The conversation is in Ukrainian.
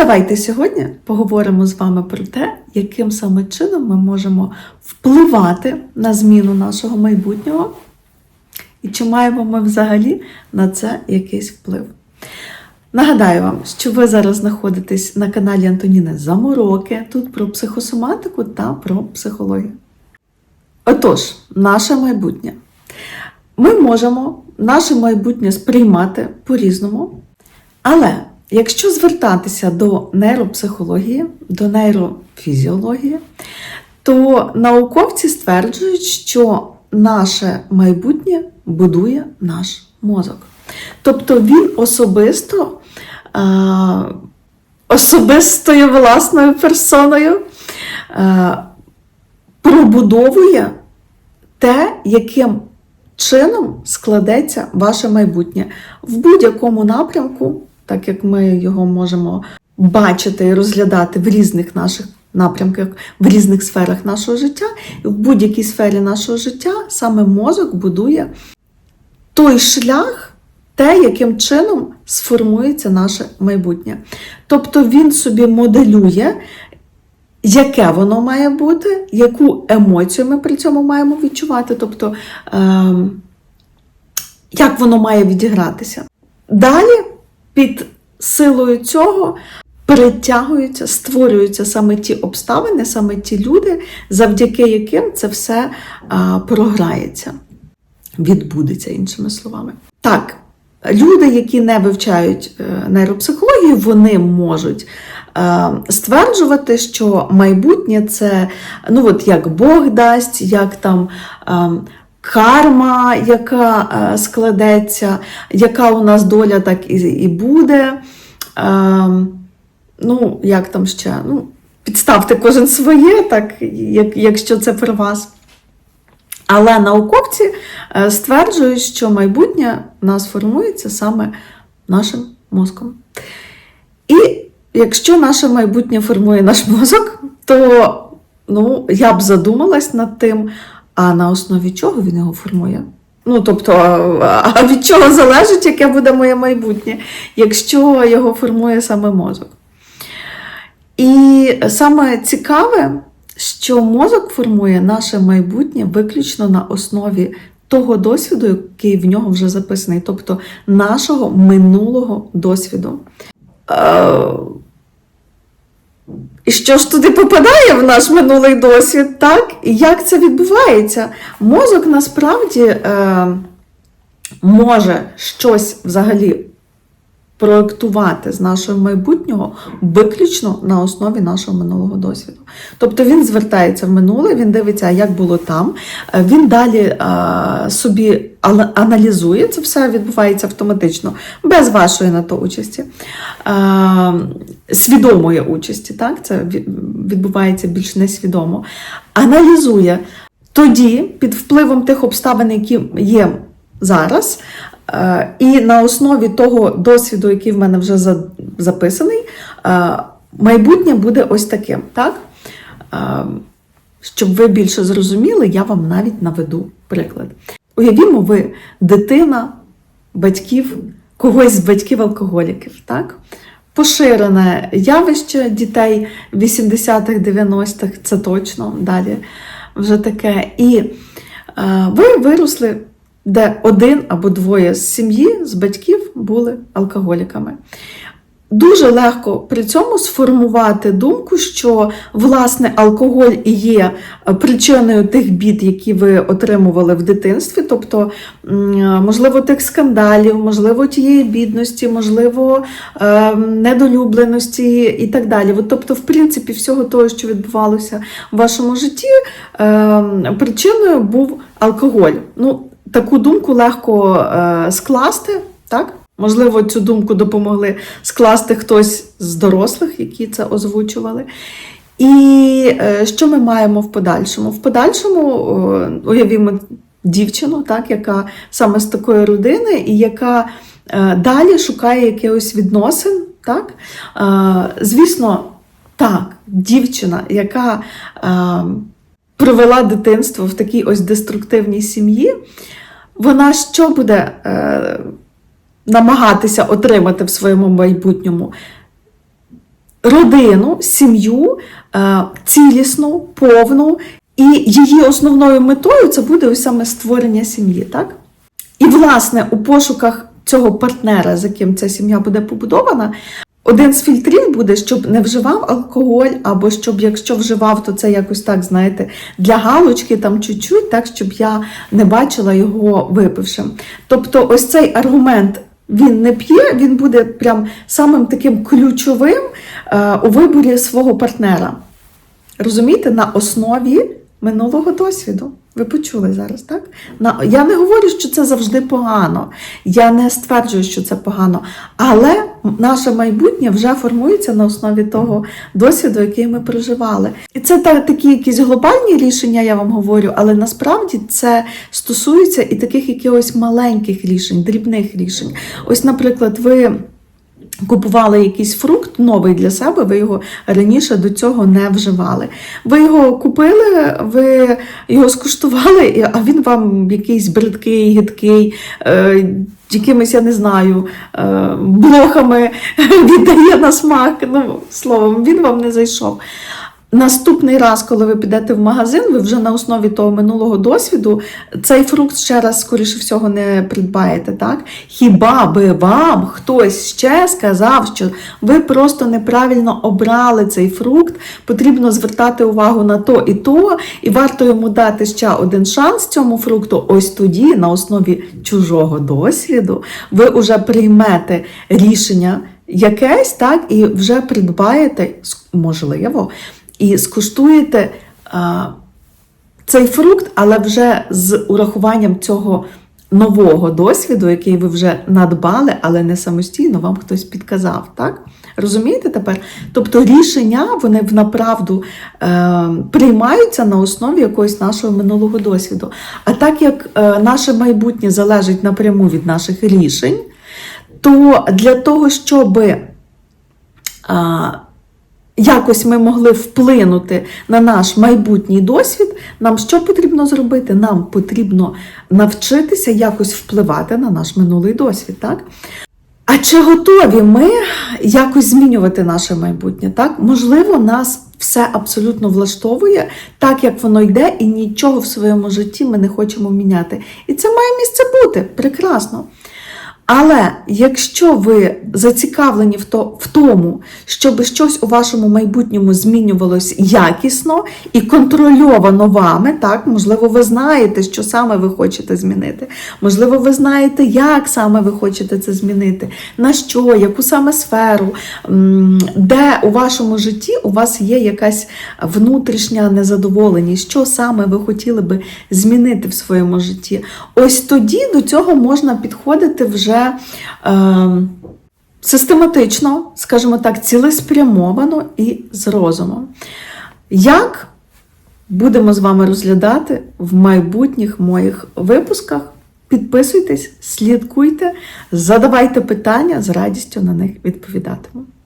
давайте сьогодні поговоримо з вами про те, яким саме чином ми можемо впливати на зміну нашого майбутнього, і чи маємо ми взагалі на це якийсь вплив. Нагадаю вам, що ви зараз знаходитесь на каналі Антоніни Замороки, тут про психосоматику та про психологію. Отож, наше майбутнє. Ми можемо наше майбутнє сприймати по-різному, але якщо звертатися до нейропсихології, до нейрофізіології, то науковці стверджують, що наше майбутнє будує наш мозок. Тобто він особисто, особистою власною персоною пробудовує те, яким чином складеться ваше майбутнє в будь-якому напрямку, так як ми його можемо бачити і розглядати в різних наших напрямках, в різних сферах нашого життя, і в будь-якій сфері нашого життя саме мозок будує той шлях, те, яким чином сформується наше майбутнє. Тобто він собі моделює, яке воно має бути, яку емоцію ми при цьому маємо відчувати, тобто ем, як воно має відігратися. Далі під силою цього притягуються, створюються саме ті обставини, саме ті люди, завдяки яким це все програється, відбудеться, іншими словами. Так, люди, які не вивчають е, нейропсихологію, вони можуть е, стверджувати, що майбутнє це ну от як Бог дасть, як там. Карма, яка е, складеться, яка у нас доля, так і, буде. Е, ну, як там ще? Ну, підставте кожен своє, так, якщо це про вас. Але науковці е, стверджують, що майбутнє нас формується саме нашим мозком. І якщо наше майбутнє формує наш мозок, то ну, я б задумалась над тим, а на основі чого він його формує. Ну, тобто, а від чого залежить, яке буде моє майбутнє, якщо його формує саме мозок. І саме цікаве, що мозок формує наше майбутнє виключно на основі того досвіду, який в нього вже записаний, тобто нашого минулого досвіду. І що ж туди попадає в наш минулий досвід, так? І як це відбувається? Мозок насправді е, може щось взагалі проектувати з нашого майбутнього виключно на основі нашого минулого досвіду. Тобто він звертається в минуле, він дивиться, як було там. е, Він далі е, собі аналізує, це все відбувається автоматично, без вашої на то участі, е, свідомої участі. Так? Це відбувається більш несвідомо. Аналізує. Тоді, під впливом тих обставин, які є зараз, і на основі того досвіду, який в мене вже записаний, е, майбутнє буде ось таким. Так? Е, Щоб ви більше зрозуміли, я вам навіть наведу приклад. Уявімо, ви дитина батьків, когось з батьків-алкоголіків. Так? Поширене явище дітей 80-х, 90-х, це точно далі вже таке. І е, ви виросли, де один або двоє з сім'ї, з батьків були алкоголіками. Дуже легко при цьому сформувати думку, що власне алкоголь і є е, причиною тих бід, які ви отримували в дитинстві, тобто, можливо, тих скандалів, можливо, тієї бідності, можливо, е, недолюбленості і так далі. Тобто, в принципі, всього того, що відбувалося в вашому житті, е, причиною був алкоголь. Ну, таку думку легко е, скласти, так? Можливо, цю думку допомогли скласти хтось з дорослих, які це озвучували. І е, що ми маємо в подальшому? В подальшому е, уявімо дівчину, так, яка саме з такої родини, і яка е, далі шукає якихось відносин. Так? Звісно, так, дівчина, яка провела дитинство в такій ось деструктивній сім'ї, вона що буде е, намагатися отримати в своєму майбутньому? родину, сім'ю е, цілісну, повну, і її основною метою це буде саме створення сім'ї, так? І, власне, у пошуках цього партнера, з яким ця сім'я буде побудована, один з фільтрів буде, щоб не вживав алкоголь, або щоб якщо вживав, то це якось так, знаєте, для галочки там чуть-чуть, так, щоб я не бачила його випившим. Тобто, ось цей аргумент. Він не п'є, він буде прям самим таким ключовим е, у виборі свого партнера. Розумієте, на основі минулого досвіду. Ви почули зараз, так? Я не говорю, що це завжди погано. Я не стверджую, що це погано. Але наше майбутнє вже формується на основі того досвіду, який ми проживали. І це такі якісь глобальні рішення, я вам говорю, але насправді це стосується і таких якихось маленьких рішень, дрібних рішень. Ось, наприклад, ви. Купували якийсь фрукт новий для себе, ви його раніше до цього не вживали. Ви його купили, ви його скуштували, а він вам якийсь бридкий, гидкий, е, якимись, я не знаю, е, блохами віддає на смак. Ну, словом, він вам не зайшов. Наступний раз, коли ви підете в магазин, ви вже на основі того минулого досвіду цей фрукт ще раз, скоріше всього, не придбаєте, так? Хіба би вам хтось ще сказав, що ви просто неправильно обрали цей фрукт, потрібно звертати увагу на то і то, і варто йому дати ще один шанс цьому фрукту. Ось тоді, на основі чужого досвіду, ви вже приймете рішення якесь, так, і вже придбаєте, можливо, і скуштуєте а, цей фрукт, але вже з урахуванням цього нового досвіду, який ви вже надбали, але не самостійно, вам хтось підказав. Так? Розумієте тепер? Тобто рішення вони направду е, приймаються на основі якогось нашого минулого досвіду. А так як е, наше майбутнє залежить напряму від наших рішень, то для того, щоби а, якось ми могли вплинути на наш майбутній досвід, нам що потрібно зробити? Нам потрібно навчитися якось впливати на наш минулий досвід. Так? А чи готові ми якось змінювати наше майбутнє? Так? Можливо, нас все абсолютно влаштовує так, як воно йде, і нічого в своєму житті ми не хочемо міняти. І це має місце бути прекрасно. Але якщо ви зацікавлені в, то, в тому, щоб щось у вашому майбутньому змінювалось якісно і контрольовано вами, так, можливо, ви знаєте, що саме ви хочете змінити. Можливо, ви знаєте, як саме ви хочете це змінити, на що, яку саме сферу, де у вашому житті у вас є якась внутрішня незадоволеність, що саме ви хотіли би змінити в своєму житті. Ось тоді до цього можна підходити вже е, систематично, скажімо так, цілеспрямовано і з розумом. Як будемо з вами розглядати в майбутніх моїх випусках? Підписуйтесь, слідкуйте, задавайте питання, з радістю на них відповідатиму.